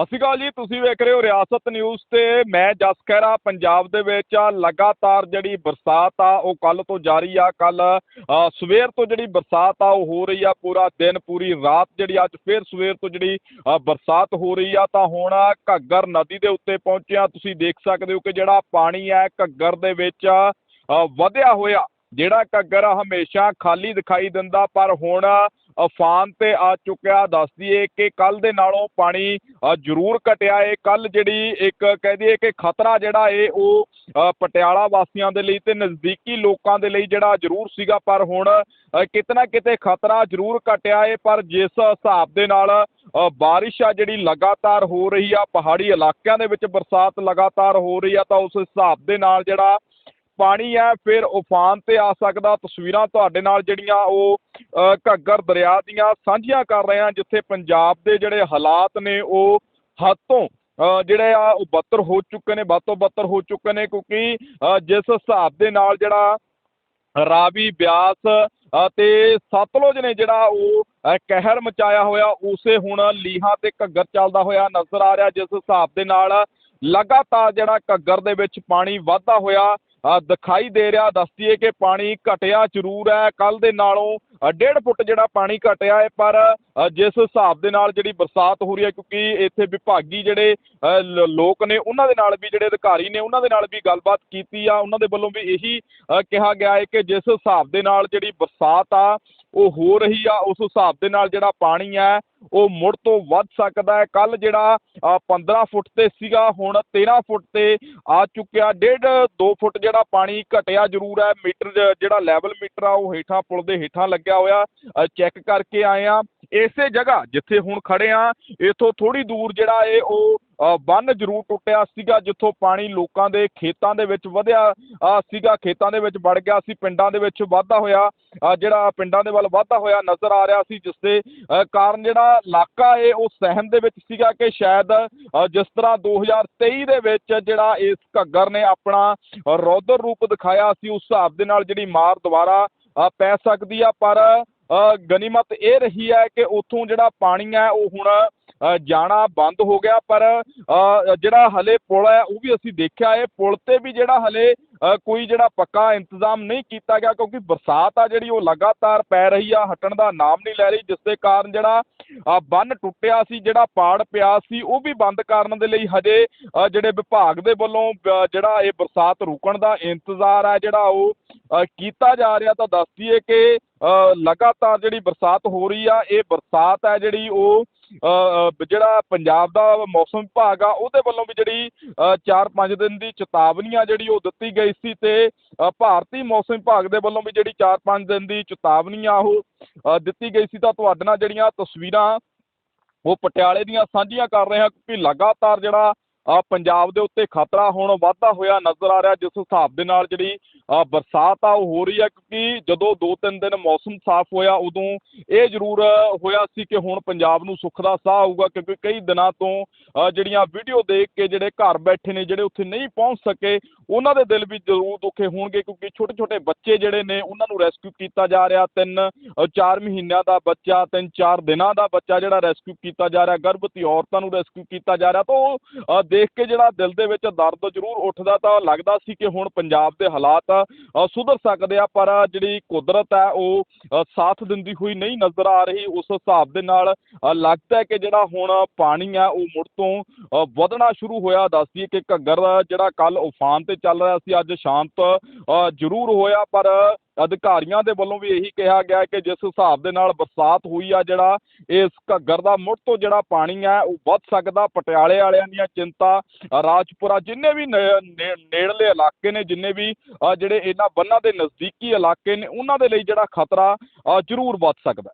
ਸਤਿ ਸ਼੍ਰੀ ਅਕਾਲ ਜੀ, ਤੁਸੀਂ ਵੇਖ ਰਹੇ ਹੋ ਰਿਆਸਤ ਨਿਊਜ਼ ਤੇ ਮੈਂ ਜਸ ਖਹਿਰਾ, ਪੰਜਾਬ ਦੇ ਵਿੱਚ ਲਗਾਤਾਰ ਜਿਹੜੀ ਬਰਸਾਤ ਆ, ਉਹ ਕੱਲ ਤੋਂ ਜਾਰੀ ਆ ਕੱਲ ਸਵੇਰ ਤੋਂ ਜਿਹੜੀ ਬਰਸਾਤ ਆ, ਉਹ ਹੋ ਰਹੀ ਆ ਪੂਰਾ ਦਿਨ, ਪੂਰੀ ਰਾਤ ਜਿਹੜੀ ਅੱਜ ਫੇਰ ਸਵੇਰ ਤੋਂ ਜਿਹੜੀ ਬਰਸਾਤ ਹੋ ਰਹੀ ਆ, ਤਾਂ ਹੁਣ ਘੱਗਰ ਨਦੀ ਦੇ ਉੱਤੇ ਪਹੁੰਚਿਆ ਤੁਸੀਂ ਦੇਖ ਸਕਦੇ ਹੋ ਕਿ ਜਿਹੜਾ ਪਾਣੀ ਹੈ ਘੱਗਰ ਦੇ ਵਿੱਚ ਵਧਿਆ ਹੋਇਆ। ਜਿਹੜਾ ਘੱਗਰ ਹਮੇਸ਼ਾ ਖਾਲੀ ਦਿਖਾਈ ਦਿੰਦਾ ਪਰ ਹੁਣ ਅਫਾਨ ਤੇ ਆ ਚੁੱਕਿਆ। ਦੱਸ ਦਈਏ ਕਿ ਕੱਲ ਦੇ ਨਾਲੋਂ ਪਾਣੀ ਜ਼ਰੂਰ ਘਟਿਆ ਹੈ ਕੱਲ ਜਿਹੜੀ ਇੱਕ ਕਹਿ ਦਈਏ ਕਿ ਖਤਰਾ ਜਿਹੜਾ ਏ ਉਹ ਪਟਿਆਲਾ ਵਾਸੀਆਂ ਦੇ ਲਈ ਤੇ ਨਜ਼ਦੀਕੀ ਲੋਕਾਂ ਦੇ ਲਈ ਜਿਹੜਾ ਜ਼ਰੂਰ ਸੀਗਾ। ਪਰ ਹੁਣ ਅ, ਕਿਤੇ ਨਾ ਕਿਤੇ ਖਤਰਾ ਜ਼ਰੂਰ ਘਟਿਆ ਏ ਪਰ ਜਿਸ ਹਿਸਾਬ ਦੇ ਨਾਲ ਬਾਰਿਸ਼ ਆ ਜਿਹੜੀ ਲਗਾਤਾਰ ਹੋ ਰਹੀ ਆ ਪਹਾੜੀ ਇਲਾਕਿਆਂ ਦੇ ਵਿੱਚ ਬਰਸਾਤ ਲਗਾਤਾਰ ਹੋ ਰਹੀ ਆ ਤਾਂ ਉਸ ਹਿਸਾਬ ਦੇ ਨਾਲ ਜਿਹੜਾ ਪਾਣੀ ਹੈ ਫਿਰ ਉਫਾਨ ਤੇ ਆ ਸਕਦਾ। ਤਸਵੀਰਾਂ ਤੁਹਾਡੇ ਨਾਲ ਜਿਹੜੀਆਂ ਉਹ ਘੱਗਰ ਦਰਿਆ ਦੀਆਂ ਸਾਂਝੀਆਂ ਕਰ ਰਹੇ ਹਾਂ ਜਿੱਥੇ ਪੰਜਾਬ ਦੇ ਜਿਹੜੇ ਹਾਲਾਤ ਨੇ ਉਹ ਹੱਦ ਤੋਂ ਜਿਹੜੇ ਆ ਉਹ ਬੱਤਰ ਹੋ ਚੁੱਕੇ ਨੇ ਵੱਧ ਤੋਂ ਬੱਤਰ ਹੋ ਚੁੱਕੇ ਨੇ ਕਿਉਂਕਿ ਜਿਸ ਹਿਸਾਬ ਦੇ ਨਾਲ ਜਿਹੜਾ ਰਾਵੀ ਬਿਆਸ ਅ, ਤੇ ਸਤਲੁਜ ਨੇ ਜਿਹੜਾ ਉਹ ਕਹਿਰ ਮਚਾਇਆ ਹੋਇਆ ਉਸੇ ਹੁਣ ਲੀਹਾਂ ਤੇ ਘੱਗਰ ਚੱਲਦਾ ਹੋਇਆ ਨਜ਼ਰ ਆ ਰਿਹਾ ਜਿਸ ਹਿਸਾਬ ਦੇ ਨਾਲ ਲਗਾਤਾਰ ਜਿਹੜਾ ਘੱਗਰ ਦੇ ਵਿੱਚ ਪਾਣੀ ਵਾਧਾ ਹੋਇਆ ਦਿਖਾਈ ਦੇ ਰਿਹਾ ਦੱਸਦੀਏ ਕਿ ਪਾਣੀ ਘਟਿਆ ਜ਼ਰੂਰ ਹੈ। ਕੱਲ ਦੇ ਨਾਲੋਂ ਅ, ਡੇਢ ਫੁੱਟ ਜਿਹੜਾ ਪਾਣੀ ਘਟਿਆ ਹੈ ਪਰ ਜਿਸ ਹਿਸਾਬ ਦੇ ਨਾਲ ਜਿਹੜੀ ਬਰਸਾਤ ਹੋ ਰਹੀ ਹੈ ਕਿਉਂਕਿ ਇੱਥੇ ਵਿਭਾਗੀ ਜਿਹੜੇ ਲੋਕ ਨੇ ਉਹਨਾਂ ਦੇ ਨਾਲ ਵੀ ਜਿਹੜੇ ਅਧਿਕਾਰੀ ਨੇ ਉਹਨਾਂ ਦੇ ਨਾਲ ਵੀ ਗੱਲਬਾਤ ਕੀਤੀ ਆ। ਉਹਨਾਂ ਦੇ ਵੱਲੋਂ ਵੀ ਇਹੀ ਕਿਹਾ ਗਿਆ ਹੈ ਕਿ ਜਿਸ ਹਿਸਾਬ ਦੇ ਨਾਲ ਜਿਹੜੀ ਬਰਸਾਤ ਆ ਉਹ ਹੋ ਰਹੀ ਆ ਉਸ ਹਿਸਾਬ ਦੇ ਨਾਲ ਜਿਹੜਾ ਪਾਣੀ ਹੈ ਉਹ ਮੁੜ ਤੋਂ ਵੱਧ ਸਕਦਾ ਹੈ। ਕੱਲ ਜਿਹੜਾ ਅ, 15 ਫੁੱਟ ਤੇ ਸੀਗਾ ਹੁਣ 13 ਫੁੱਟ ਤੇ ਆ ਚੁੱਕਿਆ। ਡੇਢ 2 ਫੁੱਟ ਜਿਹੜਾ ਪਾਣੀ ਘਟਿਆ ਜ਼ਰੂਰ ਹੈ। ਮੀਟਰ ਜਿਹੜਾ ਲੈਵਲ ਮੀਟਰ ਆ ਉਹ ਹੇਠਾਂ ਪੁਲ ਦੇ ਹੇਠਾਂ ਲੱਗਿਆ ਹੋਇਆ। ਚੈੱਕ ਕਰਕੇ ਆਏ ਆ। ਇਸੇ ਜਗ੍ਹਾ ਜਿੱਥੇ ਹੁਣ ਖੜੇ ਆ ਇਥੋਂ ਥੋੜੀ ਦੂਰ ਜਿਹੜਾ ਇਹ ਉਹ ਬੰਨ ਜ਼ਰੂਰ ਟੁੱਟਿਆ ਸੀਗਾ, ਜਿੱਥੋਂ ਪਾਣੀ ਲੋਕਾਂ ਦੇ ਖੇਤਾਂ ਦੇ ਵਿੱਚ ਵਧਿਆ ਸੀਗਾ। ਖੇਤਾਂ ਦੇ ਵਿੱਚ ਵੜ ਗਿਆ ਸੀ, ਪਿੰਡਾਂ ਦੇ ਵਿੱਚ ਵਾਧਾ ਹੋਇਆ ਜਿਹੜਾ ਪਿੰਡਾਂ ਦੇ ਵੱਲ ਵਾਧਾ ਹੋਇਆ ਨਜ਼ਰ ਆ ਰਿਹਾ ਸੀ, ਜਿਸ ਦੇ ਕਾਰਨ ਜਿਹੜਾ ਇਲਾਕਾ ਹੈ, ਉਹ ਸਹਿਮ ਦੇ ਵਿੱਚ ਸੀਗਾ ਕਿ ਸ਼ਾਇਦ ਜਿਸ ਤਰ੍ਹਾਂ 2023 ਦੇ ਵਿੱਚ ਜਿਹੜਾ ਇਸ ਘੱਗਰ ਨੇ ਆਪਣਾ ਰੌਦਰ ਰੂਪ ਦਿਖਾਇਆ ਸੀ, ਉਸ ਹਿਸਾਬ ਦੇ ਨਾਲ ਜਿਹੜੀ ਮਾਰ ਦੁਬਾਰਾ ਪੈ ਸਕਦੀ ਆ। ਪਰ ਗਨੀਮਤ ਇਹ ਰਹੀ ਹੈ ਕਿ ਉੱਥੋਂ ਜਿਹੜਾ ਪਾਣੀ ਹੈ, ਉਹ ਹੁਣ ਜਾਣਾ ਬੰਦ ਹੋ ਗਿਆ, ਪਰ ਜਿਹੜਾ ਹਲੇ ਪੁਲ ਹੈ, ਉਹ ਵੀ ਅਸੀਂ ਦੇਖਿਆ ਹੈ। ਪੁਲ ਤੇ ਵੀ ਜਿਹੜਾ ਹਲੇ ਕੋਈ ਜਿਹੜਾ ਪੱਕਾ ਇੰਤਜ਼ਾਮ ਨਹੀਂ ਕੀਤਾ ਗਿਆ, ਕਿਉਂਕਿ ਬਰਸਾਤ ਆ ਜਿਹੜੀ, ਉਹ ਲਗਾਤਾਰ ਪੈ ਰਹੀ ਆ, ਹਟਣ ਦਾ ਨਾਮ ਨਹੀਂ ਲੈ ਰਹੀ, ਜਿਸ ਦੇ ਕਾਰਨ ਜਿਹੜਾ ਬੰਨ ਟੁੱਟਿਆ ਸੀ, ਜਿਹੜਾ ਪਾੜ ਪਿਆ ਸੀ, ਉਹ ਵੀ ਬੰਦ ਕਰਨ ਦੇ ਲਈ ਹਜੇ ਜਿਹੜੇ ਵਿਭਾਗ ਦੇ ਵੱਲੋਂ ਜਿਹੜਾ ਇਹ ਬਰਸਾਤ ਰੁਕਣ ਦਾ ਇੰਤਜ਼ਾਰ ਹੈ ਜਿਹੜਾ ਉਹ ਕੀਤਾ ਜਾ ਰਿਹਾ ਤਾਂ ਦੱਸ ਦਈਏ ਕਿ ਲਗਾਤਾਰ ਜਿਹੜੀ ਬਰਸਾਤ ਹੋ ਰਹੀ ਆ, ਇਹ ਬਰਸਾਤ ਹੈ ਜਿਹੜੀ ਉਹ ਜਿਹੜਾ ਪੰਜਾਬ ਦਾ ਮੌਸਮ ਵਿਭਾਗ ਆ, ਉਹਦੇ ਵੱਲੋਂ ਵੀ ਜਿਹੜੀ 4-5 ਦਿਨ ਦੀ ਚੇਤਾਵਨੀ ਆ ਜਿਹੜੀ ਉਹ ਦਿੱਤੀ ਗਈ ਸੀ ਤੇ ਭਾਰਤੀ ਮੌਸਮ ਵਿਭਾਗ ਦੇ ਵੱਲੋਂ ਵੀ ਜਿਹੜੀ 4-5 ਦਿਨ ਦੀ ਚੇਤਾਵਨੀ ਆ ਉਹ ਦਿੱਤੀ ਗਈ ਸੀ ਤਾਂ ਤੁਹਾਡੇ ਨਾਲ ਜਿਹੜੀਆਂ ਤਸਵੀਰਾਂ ਉਹ ਪਟਿਆਲੇ ਦੀਆਂ ਸਾਂਝੀਆਂ ਕਰ ਰਹੇ ਹਾਂ ਕਿਉਂਕਿ ਲਗਾਤਾਰ ਜਿਹੜਾ ਪੰਜਾਬ ਦੇ ਉੱਤੇ ਖਤਰਾ ਹੁਣ ਵਾਧਾ ਹੋਇਆ ਨਜ਼ਰ ਆ ਰਿਹਾ, ਜਿਸ ਹਿਸਾਬ ਦੇ ਨਾਲ ਜਿਹੜੀ ਬਰਸਾਤ ਆ, ਉਹ ਹੋ ਰਹੀ ਹੈ ਕਿਉਂਕਿ ਜਦੋਂ 2-3 ਦਿਨ ਮੌਸਮ ਸਾਫ਼ ਹੋਇਆ, ਉਦੋਂ ਇਹ ਜ਼ਰੂਰ ਹੋਇਆ ਸੀ ਕਿ ਹੁਣ ਪੰਜਾਬ ਨੂੰ ਸੁੱਖ ਦਾ ਸਾਹ ਆਊਗਾ, ਕਿਉਂਕਿ ਕਈ ਦਿਨਾਂ ਤੋਂ ਜਿਹੜੀਆਂ ਵੀਡੀਓ ਦੇਖ ਕੇ ਜਿਹੜੇ ਘਰ ਬੈਠੇ ਨੇ, ਜਿਹੜੇ ਉੱਥੇ ਨਹੀਂ ਪਹੁੰਚ ਸਕੇ, ਉਹਨਾਂ ਦੇ ਦਿਲ ਵੀ ਜ਼ਰੂਰ ਦੁਖੇ ਹੋਣਗੇ, ਕਿਉਂਕਿ ਛੋਟੇ ਛੋਟੇ ਬੱਚੇ ਜਿਹੜੇ ਨੇ, ਉਹਨਾਂ ਨੂੰ ਰੈਸਕਿਊ ਕੀਤਾ ਜਾ ਰਿਹਾ, ਤਿੰਨ ਚਾਰ ਮਹੀਨਿਆਂ ਦਾ ਬੱਚਾ, ਤਿੰਨ, ਚਾਰ ਦਿਨਾਂ ਦਾ ਬੱਚਾ ਜਿਹੜਾ ਰੈਸਕਿਊ ਕੀਤਾ ਜਾ ਰਿਹਾ, ਗਰਭਵਤੀ ਔਰਤਾਂ ਨੂੰ ਰੈਸਕਿਊ ਕੀਤਾ ਜਾ ਰਿਹਾ, ਤਾਂ ਉਹ ਦੇਖ ਕੇ ਜਿਹੜਾ ਦਿਲ ਦੇ ਵਿੱਚ ਦਰਦ ਜ਼ਰੂਰ ਉੱਠਦਾ ਤਾਂ ਲੱਗਦਾ ਸੀ ਕਿ ਹੁਣ ਪੰਜਾਬ ਦੇ ਹਾਲਾਤ ਸੁਧਰ ਸਕਦੇ ਆ, ਪਰ ਜਿਹੜੀ ਕੁਦਰਤ ਹੈ ਉਹ ਸਾਥ ਦਿੰਦੀ ਹੋਈ ਨਹੀਂ ਨਜ਼ਰ ਆ ਰਹੀ। ਉਸ ਹਿਸਾਬ ਦੇ ਨਾਲ ਲੱਗਦਾ ਕਿ ਜਿਹੜਾ ਹੁਣ ਪਾਣੀ ਆ ਉਹ ਮੁੜ ਤੋਂ ਵਧਣਾ ਸ਼ੁਰੂ ਹੋਇਆ। ਦੱਸਦੀ ਕਿ ਘੱਗਰ ਜਿਹੜਾ ਕੱਲ ਉਫਾਨ ਤੇ ਚੱਲ ਰਿਹਾ ਸੀ, ਅੱਜ ਸ਼ਾਂਤ ਜ਼ਰੂਰ ਹੋਇਆ, ਪਰ ਅਧਿਕਾਰੀਆਂ ਦੇ ਵੱਲੋਂ ਵੀ ਇਹੀ ਕਿਹਾ ਗਿਆ ਕਿ ਜਿਸ ਹਿਸਾਬ ਦੇ ਨਾਲ ਬਰਸਾਤ ਹੋਈ ਆ ਜਿਹੜਾ, ਇਸ ਘੱਗਰ ਦਾ ਮੁੜ ਤੋਂ ਜਿਹੜਾ ਪਾਣੀ ਹੈ ਉਹ ਵੱਧ ਸਕਦਾ, ਪਟਿਆਲੇ ਵਾਲਿਆਂ ਦੀਆਂ ਚਿੰਤਾ, ਰਾਜਪੁਰਾ ਜਿੰਨੇ ਵੀ ਨੇੜਲੇ ਇਲਾਕੇ ਨੇ, ਜਿੰਨੇ ਵੀ ਜਿਹੜੇ ਇਹਨਾਂ ਬੰਨਾਂ ਦੇ ਨਜ਼ਦੀਕੀ ਇਲਾਕੇ ਨੇ, ਉਹਨਾਂ ਦੇ ਲਈ ਜਿਹੜਾ ਖਤਰਾ ਜ਼ਰੂਰ ਵੱਧ ਸਕਦਾ